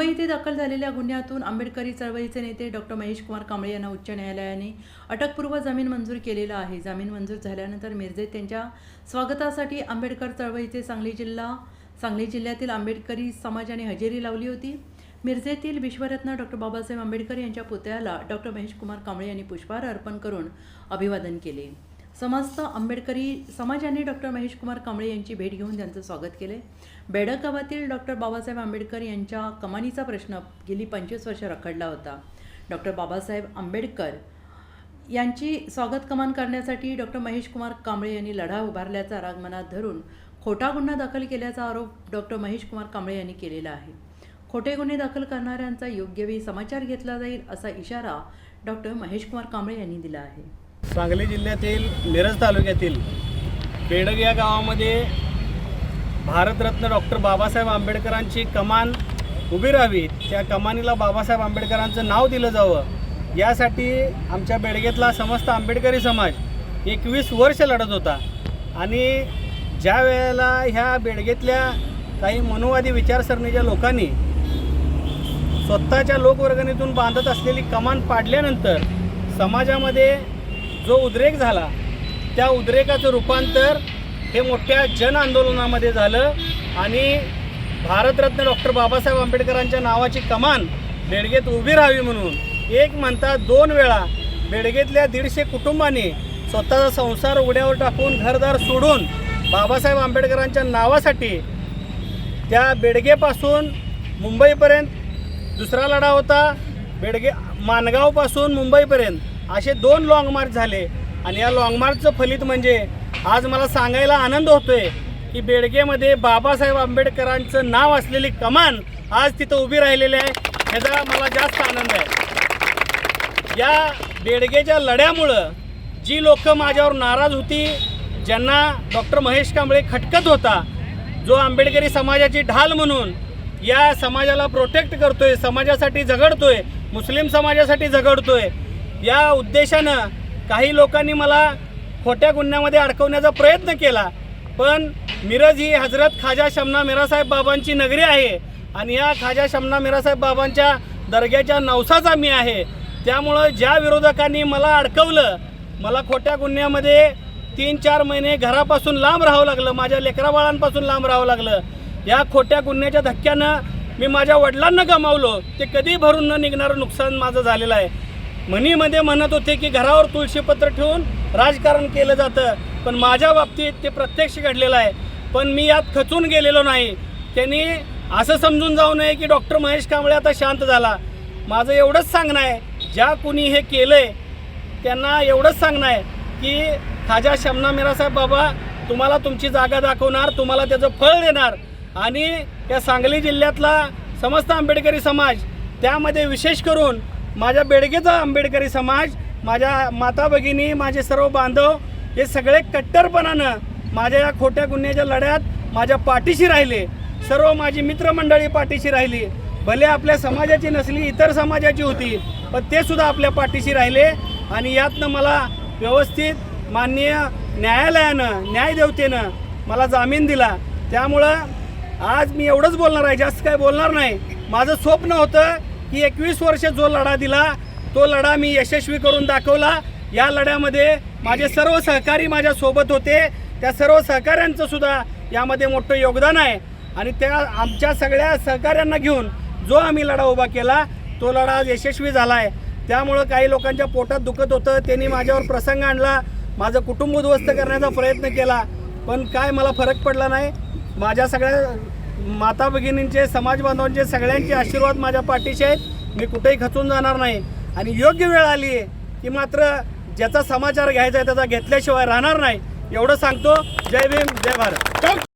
दाखल झालेल्या गुन्ह्यातून आंबेडकरी चळवळीचे नेते डॉक्टर महेश कुमार कांबळे यांना उच्च न्यायालयाने अटकपूर्व जामीन मंजूर केलेला आहे. जामीन मंजूर झाल्यानंतर मिरजेत त्यांच्या स्वागतासाठी आंबेडकर चळवळीचे सांगली जिल्हा सांगली जिल्ह्यातील आंबेडकरी समाजाने हजेरी लावली होती. मिरजेतील विश्वरत्न डॉक्टर बाबासाहेब आंबेडकर यांच्या पुतळ्याला डॉक्टर महेश कुमार कांबळे यांनी पुष्पहार अर्पण करून अभिवादन केले. समस्त आंबेडकरी समाजाने डॉक्टर महेश कुमार कांबळे यांची भेट घेऊन त्यांचं स्वागत केले बेडकावातील डॉक्टर बाबासाहेब आंबेडकर यांच्या कमानीचा प्रश्न गेली पंचवीस वर्ष रखडला होता. डॉक्टर बाबासाहेब आंबेडकर यांची स्वागत कमान करण्यासाठी डॉक्टर महेश कुमार कांबळे यांनी लढा उभारल्याचा राग मनात धरून खोटा गुन्हा दाखल केल्याचा आरोप डॉक्टर महेश कुमार कांबळे यांनी केलेला आहे. खोटे गुन्हे दाखल करणाऱ्यांचा योग्य वेळी समाचार घेतला जाईल असा इशारा डॉक्टर महेश कुमार कांबळे यांनी दिला आहे. सांगली जिल्ह्यातील मिरज तालुक्यातील बेडग या गावामध्ये भारतरत्न डॉक्टर बाबासाहेब आंबेडकरांची कमान उभी राहावी त्या कमानीला बाबासाहेब आंबेडकरांचं नाव दिलं जावं. यासाठी आमच्या बेडगेतला समस्त आंबेडकरी समाज एकवीस वर्ष लढत होता. आणि ज्या वेळेला ह्या बेडगेतल्या काही मनोवादी विचारसरणीच्या लोकांनी स्वतःच्या लोकवर्गणीतून बांधत असलेली कमान पाडल्यानंतर समाजामध्ये जो उद्रेक झाला त्या उद्रेकाचं रूपांतर हे मोठ्या जन आंदोलनामध्ये झालं आणि भारतरत्न डॉक्टर बाबासाहेब आंबेडकरांच्या नावाची कमान बेडगेत उभी राहावी म्हणून एक म्हणता दोन वेळा बेडगेतल्या दीडशे कुटुंबांनी स्वतःचा संसार उघड्यावर टाकून घरदार सोडून बाबासाहेब आंबेडकरांच्या नावासाठी त्या बेडगेपासून मुंबईपर्यंत दुसरा लढा होता. बेडगे माणगावपासून मुंबईपर्यंत. असे दोन लाँग मार्च झाले. आणि या लाँग मार्चचं फलित म्हणजे आज मला सांगायला आनंद होतोय की बेडगेमध्ये बाबासाहेब आंबेडकरांचं नाव असलेली कमान आज तिथं उभी राहिलेली आहे. ह्याचा मला जास्त आनंद आहे. या बेडगेच्या लढ्यामुळं जी लोक माझ्यावर नाराज होती ज्यांना डॉक्टर महेश कांबळे खटकत होता जो आंबेडकरी समाजाची ढाल म्हणून या समाजाला प्रोटेक्ट करतोय समाजासाठी झगडतोय मुस्लिम समाजासाठी झगडतोय या उद्देशानं काही लोकांनी मला खोट्या गुन्ह्यामध्ये अडकवण्याचा प्रयत्न केला. पण मिरज ही हजरत खाजा शमना मिरासाहेब बाबांची नगरी आहे आणि या खाजा शमना मिरासाहेब बाबांच्या दर्ग्याच्या नवसाचा मी आहे. त्यामुळं ज्या विरोधकांनी मला अडकवलं मला खोट्या गुन्ह्यामध्ये तीन चार महिने घरापासून लांब राहावं लागलं माझ्या लेकराबाळांपासून लांब राहावं लागलं. या खोट्या गुन्ह्याच्या धक्क्यानं मी माझ्या वडिलांना गमावलो. ते कधी भरून न निघणारं नुकसान माझं झालेलं आहे. म्हणीमध्ये म्हणत होते की घरावर तुळशीपत्र ठेवून राजकारण केलं जातं. पण माझ्या बाबतीत ते प्रत्यक्ष घडलेलं आहे. पण मी यात खचून गेलेलो नाही. त्यांनी असं समजून जाऊ नये की डॉक्टर महेश कांबळे आता शांत झाला. माझं एवढंच सांगणं आहे. ज्या कुणी हे केलं आहे त्यांना एवढंच सांगणं आहे की खाजा शमना मिरासाहेब बाबा तुम्हाला तुमची जागा दाखवणार तुम्हाला त्याचं फळ देणार. आणि या सांगली जिल्ह्यातला समस्त आंबेडकरी समाज त्यामध्ये विशेष करून माझ्या बेडगेचा आंबेडकरी समाज माझ्या माता भगिनी माझे सर्व बांधव हे सगळे कट्टरपणानं माझ्या या खोट्या गुन्ह्याच्या लढ्यात माझ्या पाठीशी राहिले. सर्व माझी मित्रमंडळी पाठीशी राहिली. भले आपल्या समाजाची नसली इतर समाजाची होती पण ते सुद्धा आपल्या पाठीशी राहिले आणि यातनं मला व्यवस्थित माननीय न्यायालयानं न्यायदेवतेनं मला जामीन दिला. त्यामुळं आज मी एवढंच बोलणार आहे जास्त काय बोलणार नाही. माझं स्वप्न होतं की एकवीस वर्ष जो लढा दिला तो लढा मी यशस्वी करून दाखवला. या लढ्यामध्ये माझे सर्व सहकारी माझ्यासोबत होते. त्या सर्व सहकाऱ्यांचं सुद्धा यामध्ये मोठं योगदान आहे. आणि त्या आमच्या सगळ्या सहकाऱ्यांना घेऊन जो आम्ही लढा उभा केला तो लढा आज यशस्वी झाला आहे त्यामुळं काही लोकांच्या पोटात दुखत होतं. त्यांनी माझ्यावर प्रसंग आणला. माझं कुटुंब उद्ध्वस्त करण्याचा प्रयत्न केला. पण काय मला फरक पडला नाही. माझ्या सगळ्या माता भगिनींचे समाज बांधवांचे सगळ्यांचे आशीर्वाद माझ्या पाठीशी आहेत. मी कुठेही खचून जाणार नाही. आणि योग्य वेळ आली आहे की मात्र ज्याचा समाचार घ्यायचा आहे त्याचा घेतल्याशिवाय राहणार नाही. एवढं सांगतो. जय भीम जय भारत.